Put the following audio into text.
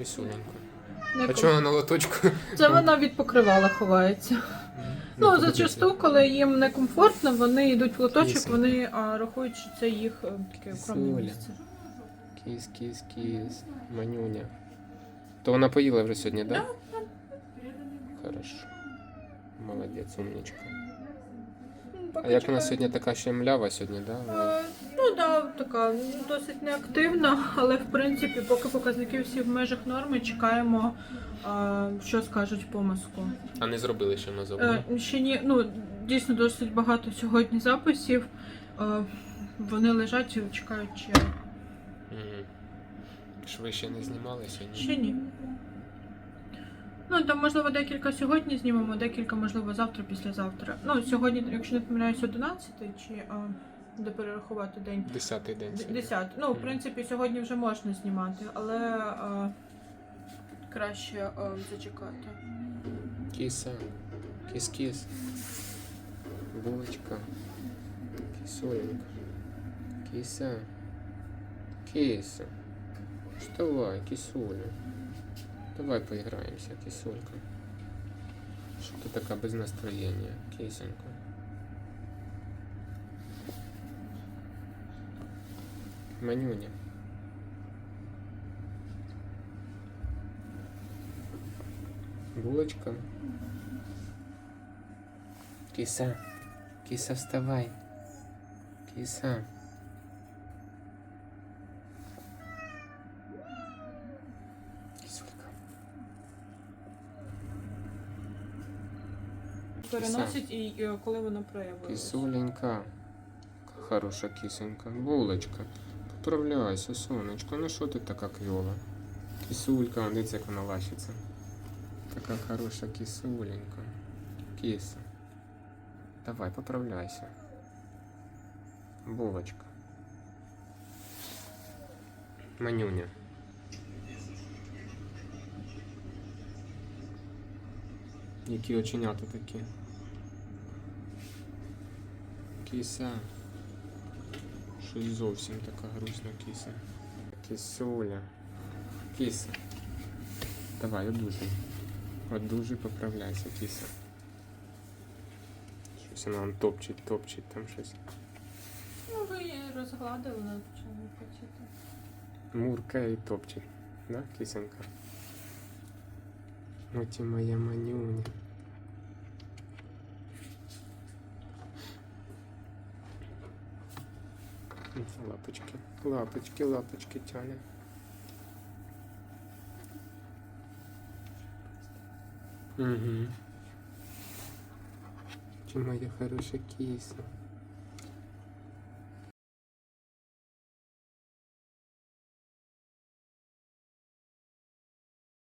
Кисуленько. Не А чого на лоточку? Це вона від покривала ховається. Ну, зачасту, коли їм некомфортно, вони йдуть в лоточок, Киса. вони а, рахують, що це їх е, таке Кисуля. місце. Кіс, кіс, кіс. Манюня. То вона поїла вже сьогодні, так? Да? Хорошо. Молодець, умничка. Ну, А як вона чекаю. сьогодні така ще млява сьогодні, да? вона? Е, Ну да, така досить неактивна, але в принципі, поки показники всі в межах норми, чекаємо, а, що скажуть по мазку. А не зробили ще мазок? Е, ще ні, ну дійсно досить багато сьогодні записів. Е, вони лежать і чекають ще. Шви ще не знімали сьогодні? Ще ні. Ну, там, можливо, декілька сьогодні знімемо, декілька, можливо, завтра, післязавтра. Ну, сьогодні, якщо не помиляюсь, 11 чи а, де перерахувати день. Десятий день. Д- сьогодні. 10. Ну, в принципі, сьогодні вже можна знімати, але а, краще а, зачекати. Кіса. Кіс-кіс. Булочка. Кисуленька. Кіса. Кіса. Вставай, кисуля. Давай поиграемся, кисулька. Что ты такая без настроения, кисенька? Манюня. Булочка. Киса. Киса, вставай. Киса. Кисулька. Переносять і е, коли воно проявилось. Кисуленька. Хороша кисенька. Булочка. Поправляйся, сонечко. Ну що ти така кльова? Кисулька, дивіться, як вона лащиться. Така хороша кисуленька. Киса. Давай, поправляйся. Булочка. Манюня. Які оченята такі. Кіса. Щось зовсім така грустна кіса. Кисуля. Кіса. Давай, одужуй. Одужуй, поправляйся, кіса. Щось вона он топчить, топчить там щось. Ну, ви її розгладили, вона почала хотіти. Муркає і топчить. Да, кисенька? Ну ти моя манюня. Лапочки, лапочки, лапочки тяне. Угу. Чи моя хороша киса.